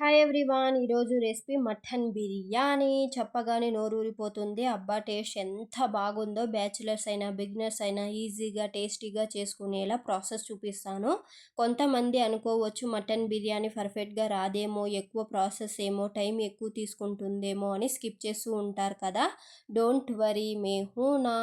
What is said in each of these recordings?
Hi everyone ఈరోజు recipe mutton biryani చెప్పగానే నోరూరిపోతుంది. అబ్బా టేస్ట్ ఎంత బాగుందో. బ్యాచులర్స్ అయినా బిగినర్స్ అయినా ఈజీగా టేస్టీగా చేసుకునేలా ప్రాసెస్ చూపిస్తాను. కొంతమంది అనుకోవచ్చు మటన్ బిర్యానీ పర్ఫెక్ట్గా రాదేమో ఎక్కువ ప్రాసెస్ ఏమో టైం ఎక్కువ తీసుకుంటుందేమో అని స్కిప్ చేస్తూ ఉంటారు కదా. డోంట్ వరీ మే హూనా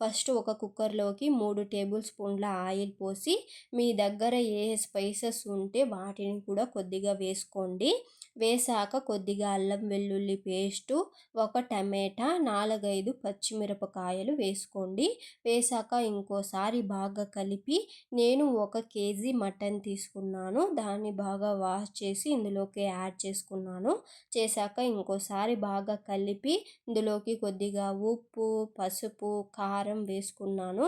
ఫస్ట్ ఒక కుక్కర్లోకి మూడు టేబుల్ స్పూన్ల ఆయిల్ పోసి మీ దగ్గర ఏ స్పైసెస్ ఉంటే వాటిని కూడా కొద్దిగా వేసుకోండి. వేసాక కొద్దిగా అల్లం వెల్లుల్లి పేస్టు ఒక టమాటా నాలుగైదు పచ్చిమిరపకాయలు వేసుకోండి. వేసాక ఇంకోసారి బాగా కలిపి నేను ఒక కేజీ మటన్ తీసుకున్నాను. దాన్ని బాగా వాష్ చేసి ఇందులోకి యాడ్ చేసుకున్నాను. చేశాక ఇంకోసారి బాగా కలిపి ఇందులోకి కొద్దిగా ఉప్పు పసుపు కారం కారం వేసుకున్నాను.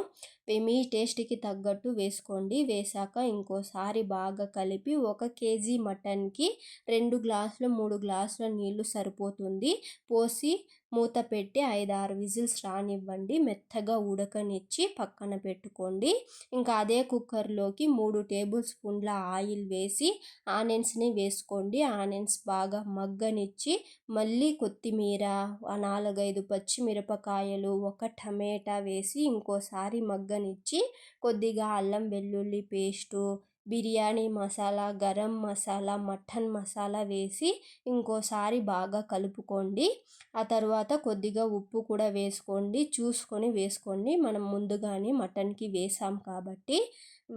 మీ టేస్ట్కి తగ్గట్టు వేసుకోండి. వేసాక ఇంకోసారి బాగా కలిపి ఒక కేజీ మటన్కి రెండు గ్లాసులు మూడు గ్లాసుల నీళ్ళు సరిపోతుంది. పోసి మూత పెట్టి ఐదు ఆరు విజిల్స్ రానివ్వండి. మెత్తగా ఉడకనిచ్చి పక్కన పెట్టుకోండి. ఇంకా అదే కుక్కర్లోకి మూడు టేబుల్ స్పూన్ల ఆయిల్ వేసి ఆనియన్స్ని వేసుకోండి. ఆనియన్స్ బాగా మగ్గనిచ్చి మళ్ళీ కొత్తిమీర నాలుగైదు పచ్చిమిరపకాయలు ఒక టమేటా వేసి ఇంకోసారి మగ్గనిచ్చి కొద్దిగా అల్లం వెల్లుల్లి పేస్టు బిర్యానీ మసాలా గరం మసాలా మటన్ మసాలా వేసి ఇంకోసారి బాగా కలుపుకోండి. ఆ తర్వాత కొద్దిగా ఉప్పు కూడా వేసుకోండి. చూసుకొని వేసుకోండి. మనం ముందుగానే మటన్కి వేసాం కాబట్టి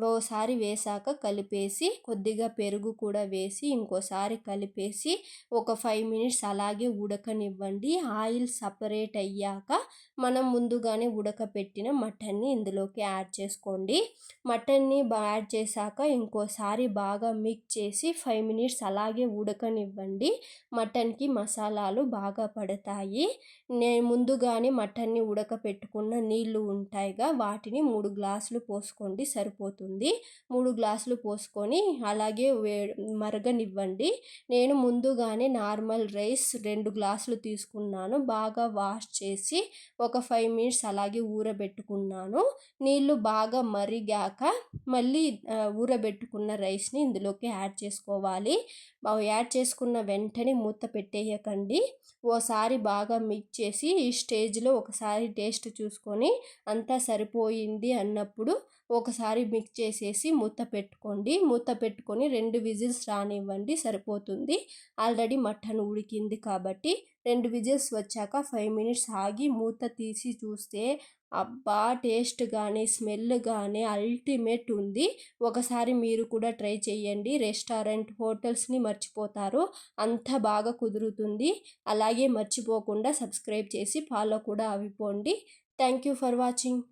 ఓసారి వేసాక కలిపేసి కొద్దిగా పెరుగు కూడా వేసి ఇంకోసారి కలిపేసి ఒక ఫైవ్ మినిట్స్ అలాగే ఉడకనివ్వండి. ఆయిల్ సపరేట్ అయ్యాక మనం ముందుగానే ఉడకపెట్టిన మటన్ని ఇందులోకి యాడ్ చేసుకోండి. మటన్ని యాడ్ చేశాక ఇంకోసారి బాగా మిక్స్ చేసి ఫైవ్ మినిట్స్ అలాగే ఉడకనివ్వండి. మటన్కి మసాలాలు బాగా పడతాయి. నేను ముందుగానే మటన్ని ఉడకపెట్టుకున్న నీళ్ళు ఉంటాయిగా వాటిని మూడు గ్లాసులు పోసుకోండి సరిపోతుంది. మూడు గ్లాసులు పోసుకొని అలాగే వే మరగనివ్వండి. నేను ముందుగానే నార్మల్ రైస్ రెండు గ్లాసులు తీసుకున్నాను. బాగా వాష్ చేసి ఒక ఫైవ్ మినిట్స్ అలాగే ఊరబెట్టుకున్నాను. నీళ్ళు బాగా మరిగాక మళ్ళీ పెట్టుకున్న రైస్ని ఇందులోకి యాడ్ చేసుకోవాలి. యాడ్ చేసుకున్న వెంటనే మూత పెట్టేయకండి. ఓసారి బాగా మిక్స్ చేసి ఈ స్టేజ్లో ఒకసారి టేస్ట్ చూసుకొని అంతా సరిపోయింది అన్నప్పుడు ఒకసారి మిక్స్ చేసేసి మూత పెట్టుకోండి. మూత పెట్టుకొని రెండు విజిల్స్ రానివ్వండి సరిపోతుంది. ఆల్రెడీ మటన్ ఉడికింది కాబట్టి రెండు విజిల్స్ వచ్చాక ఫైవ్ మినిట్స్ ఆగి మూత తీసి చూస్తే అబ్బా! టేస్ట్ కానీ స్మెల్ కానీ అల్టిమేట్ ఉంది. ఒకసారి మీరు కూడా ట్రై చేయండి రెస్టారెంట్ హోటల్స్ని మర్చిపోతారు. అంత బాగా కుదురుతుంది. అలాగే మర్చిపోకుండా సబ్స్క్రైబ్ చేసి ఫాలో కూడా అవిపోండి థ్యాంక్ యూ ఫర్ వాచింగ్.